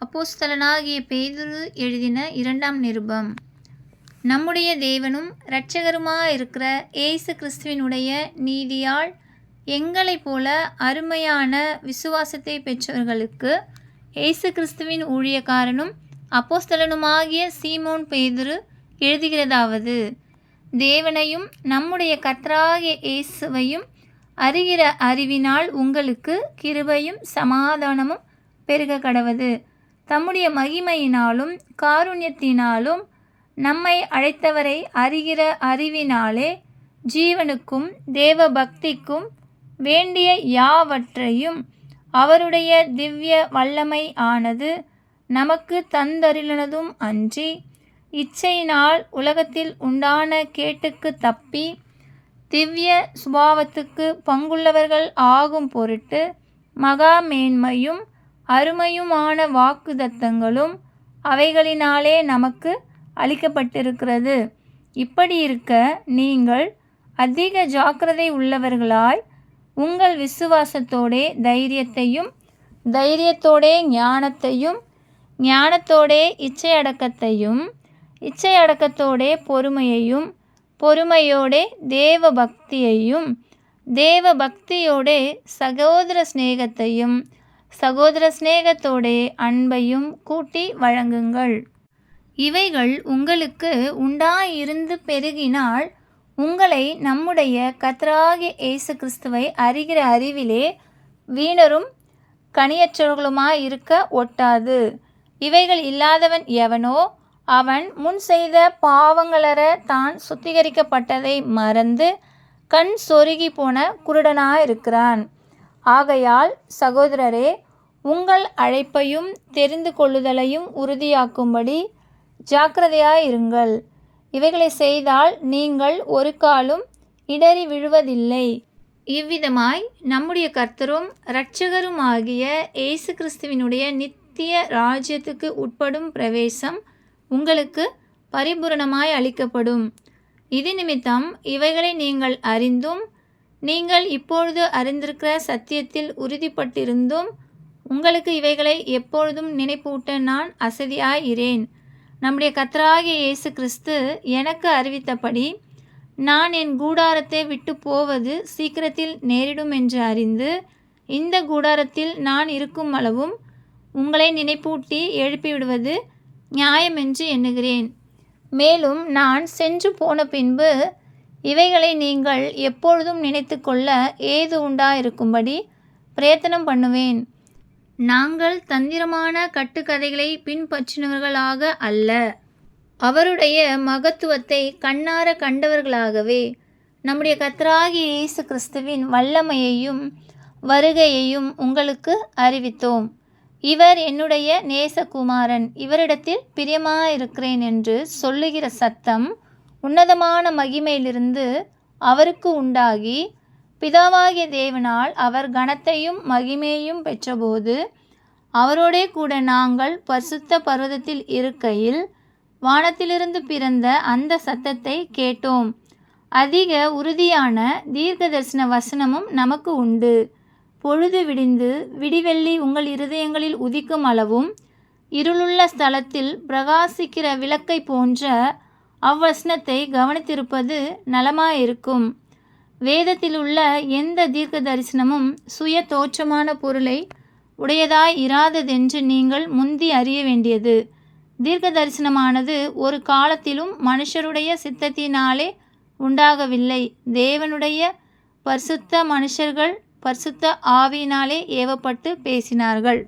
அப்போஸ்தலனாகிய பேதுரு எழுதின இரண்டாம் நிருபம். நம்முடைய தேவனும் இரட்சகருமாயிருக்கிற ஏசு கிறிஸ்துவினுடைய நீதியால் எங்களைப் போல அருமையான விசுவாசத்தை பெற்றவர்களுக்கு இயேசு கிறிஸ்துவின் ஊழியக்காரனும் அப்போஸ்தலனுமாகிய சீமோன் பேதுரு எழுதுகிறதாவது தேவனையும் நம்முடைய கர்த்தராகிய இயேசுவையும் அறிகிற அறிவினால் உங்களுக்கு கிருபையும் சமாதானமும் பெருக கடவது தம்முடைய மகிமையினாலும் காருண்யத்தினாலும் நம்மை அழைத்தவரை அறிகிற அறிவினாலே ஜீவனுக்கும் தேவ பக்திக்கும் வேண்டிய யாவற்றையும் அவருடைய திவ்ய வல்லமை ஆனது நமக்கு தந்தருளினதும் அன்றி இச்சையினால் உலகத்தில் உண்டான கேட்டுக்கு தப்பி திவ்ய சுபாவத்துக்கு பங்குள்ளவர்கள் ஆகும் பொருட்டு மகா மேன்மையும் அருமையுமான வாக்குதத்தங்களும் அவைகளினாலே நமக்கு அளிக்கப்பட்டிருக்கிறது. இப்படி இருக்க நீங்கள் அதிக ஜாக்கிரதை உள்ளவர்களாய் உங்கள் விசுவாசத்தோடே தைரியத்தையும் தைரியத்தோடே ஞானத்தையும் ஞானத்தோடே இச்சையடக்கத்தையும் இச்சையடக்கத்தோடே பொறுமையையும் பொறுமையோடே தேவ பக்தியையும் தேவ பக்தியோடே சகோதர சிநேகத்தையும் சகோதர சிநேகத்தோடே அன்பையும் கூட்டி வழங்குங்கள். இவைகள் உங்களுக்கு உண்டாயிருந்து பெருகினால் உங்களை நம்முடைய கர்த்தராகிய இயேசு கிறிஸ்துவை அறிகிற அறிவிலே வீணரும் கனியற்றவர்களுமாய் இருக்க ஒட்டாது. இவைகள் இல்லாதவன் எவனோ அவன் முன் செய்த பாவங்களற தான் சுத்திகரிக்கப்பட்டதை மறந்து கண் சொருகி போன குருடனாயிருக்கிறான். ஆகையால் சகோதரரே உங்கள் அழைப்பையும் தெரிந்து கொள்ளுதலையும் உறுதியாக்கும்படி ஜாக்கிரதையாயிருங்கள் இவைகளை செய்தால் நீங்கள் ஒரு காலும் இடறி விழுவதில்லை. இவ்விதமாய் நம்முடைய கர்த்தரும் இரட்சகருமாகிய இயேசு கிறிஸ்துவினுடைய நித்திய ராஜ்யத்துக்கு உட்படும் பிரவேசம் உங்களுக்கு பரிபூரணமாய் அளிக்கப்படும். இது நிமித்தம் இவைகளை நீங்கள் அறிந்தும் நீங்கள் இப்பொழுது அறிந்திருக்கிற சத்தியத்தில் உறுதிப்பட்டிருந்தும் உங்களுக்கு இவைகளை எப்பொழுதும் நினைப்பூட்ட நான் அசதியாயிரேன் நம்முடைய கத்தராகிய இயேசு கிறிஸ்து எனக்கு அறிவித்தபடி நான் என் கூடாரத்தை விட்டு போவது சீக்கிரத்தில் நேரிடும் என்று அறிந்து இந்த கூடாரத்தில் நான் இருக்கும் அளவும் உங்களை நினைப்பூட்டி எழுப்பிவிடுவது நியாயமென்று எண்ணுகிறேன். மேலும் நான் சென்று போன பின்பு இவைகளை நீங்கள் எப்பொழுதும் நினைத்து கொள்ள ஏது உண்டாயிருக்கும்படி பிரயத்தனம் பண்ணுவேன். நாங்கள் தந்திரமான கட்டுக்கதைகளை பின்பற்றினவர்களாக அல்ல. அவருடைய மகத்துவத்தை கண்ணார கண்டவர்களாகவே நம்முடைய கத்தராகிய இயேசு கிறிஸ்துவின் வல்லமையையும் வருகையையும் உங்களுக்கு அறிவித்தோம். இவர் என்னுடைய நேசகுமாரன். இவரிடத்தில் பிரியமாயிருக்கிறேன் என்று சொல்லுகிற சத்தம் உன்னதமான மகிமையிலிருந்து அவருக்கு உண்டாகி பிதாவாகிய தேவனால் அவர் கனத்தையும் மகிமையையும் பெற்றபோது அவரோடே கூட நாங்கள் பரிசுத்த பர்வதத்தில் இருக்கையில் வானத்திலிருந்து பிறந்த அந்த சத்தத்தை கேட்டோம். அதிக உறுதியான தீர்க்க தரிசன வசனமும் நமக்கு உண்டு. பொழுது விடிந்து விடிவெள்ளி உங்கள் இருதயங்களில் உதிக்கும் அளவும் இருளுள்ள ஸ்தலத்தில் பிரகாசிக்கிற விளக்கை போன்ற அவ்வசனத்தை கவனித்திருப்பது நலமாயிருக்கும். வேதத்தில் உள்ள எந்த தீர்க்க தரிசனமும் சுய தோற்றமான பொருளை உடையதாய் இராததென்று நீங்கள் முந்தி அறிய வேண்டியது. தீர்க்க தரிசனமானது ஒரு காலத்திலும் மனுஷருடைய சித்தத்தினாலே உண்டாகவில்லை. தேவனுடைய பரிசுத்த மனுஷர்கள் பரிசுத்த ஆவியினாலே ஏவப்பட்டு பேசினார்கள்.